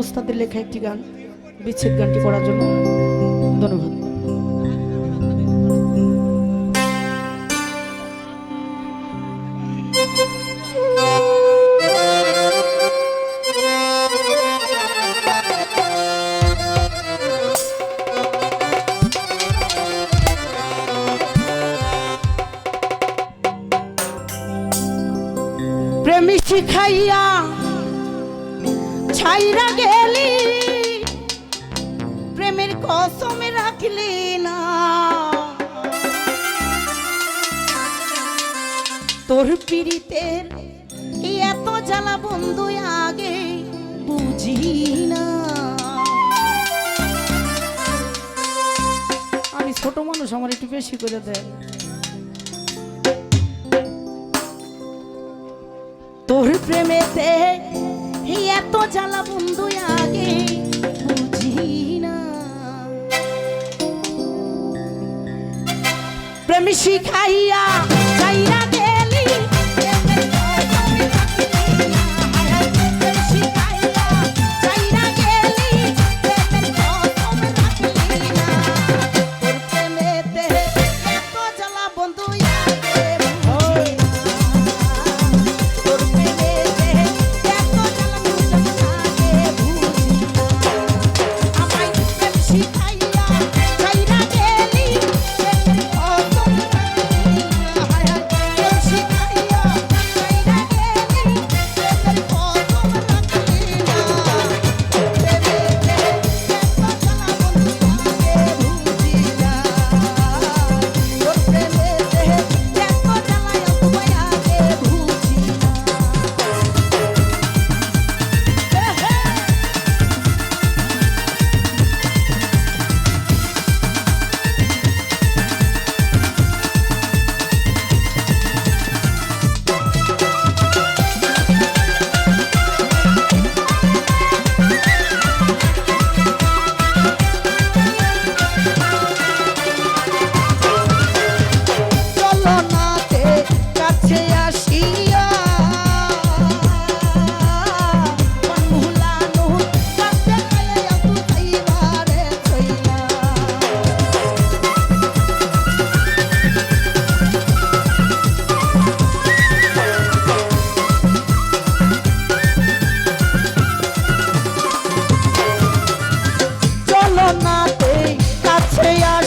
ওস্তাদের লেখা একটি গান বিচ্ছেদ গানটি করার জন্য ধন্যবাদ। প্রেমী শিখাইয়া ছাইরা গেলি প্রেমের কসমে রাখলি না। তোর পীড়িতের এত জ্বালা বন্ধু আগে বুঝি না। আমি ছোট মানুষ আমার একটু বেশি করে দেয় তোর প্রেমেতে এত জ্বালা বন্ধু আগে প্রেম শিখাইয়া ছলনাতে কাছে আর